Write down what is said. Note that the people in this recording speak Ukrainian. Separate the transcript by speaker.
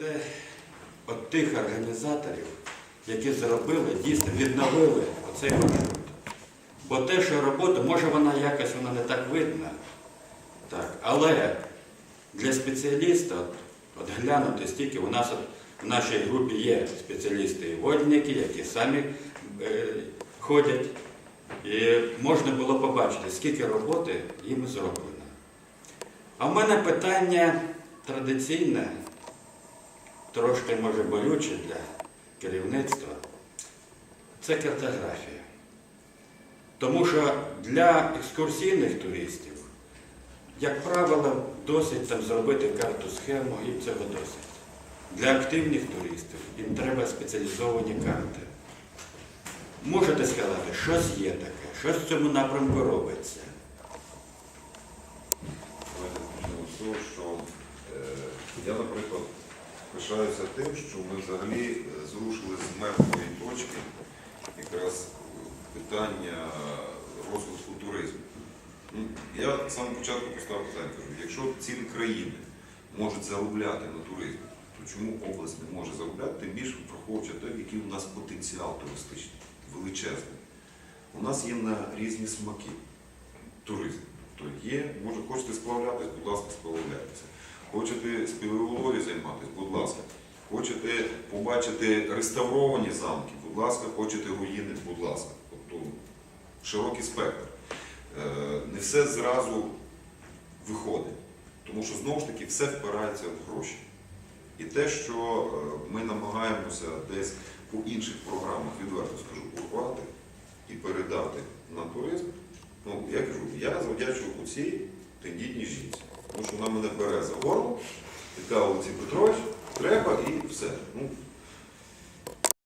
Speaker 1: Це от тих організаторів, які зробили, дійсно відновили оцей маршрут. Бо те, що робота, може вона якось вона не так видна, так, але для спеціаліста, от, от глянути стільки, у нас от, в нашій групі є спеціалісти і водники, які самі е, ходять. І можна було побачити, скільки роботи їм зроблено. А в мене питання традиційне, трошки може болюче для керівництва. Це картографія. Тому що для екскурсійних туристів, як правило, досить там зробити карту схему і цього досить. Для активних туристів їм треба спеціалізовані карти. Можете сказати, щось є таке, щось в цьому напрямку робиться.
Speaker 2: Е, я, наприклад, пишаюся тим, що ми взагалі е, зрушили з мертвої точки якраз питання розвитку туризму. Ну, Я з самого початку поставив питання, кажу, якщо цілі країни можуть заробляти на туризмі, то чому область не може заробляти, тим більше враховуючи те, який у нас потенціал туристичний, величезний. У нас є на різні смаки туризм. То є, може, хочете сплавлятись, будь ласка, сплавляйтеся. Хочете спілеволові займатися, будь ласка. Хочете побачити реставровані замки, будь ласка, хочете руїни, будь ласка. Тобто широкий спектр. Е, Не все зразу виходить. Тому що знову ж таки все впирається в гроші. І те, що е, ми намагаємося десь по інших програмах, відверто скажу, урвати і передати на туризм, Ну, я кажу, я завдячую оцій тендітній жінці. Тому що вона мене бере за горло і каже, Олексій Петрович, треба і все. Ну,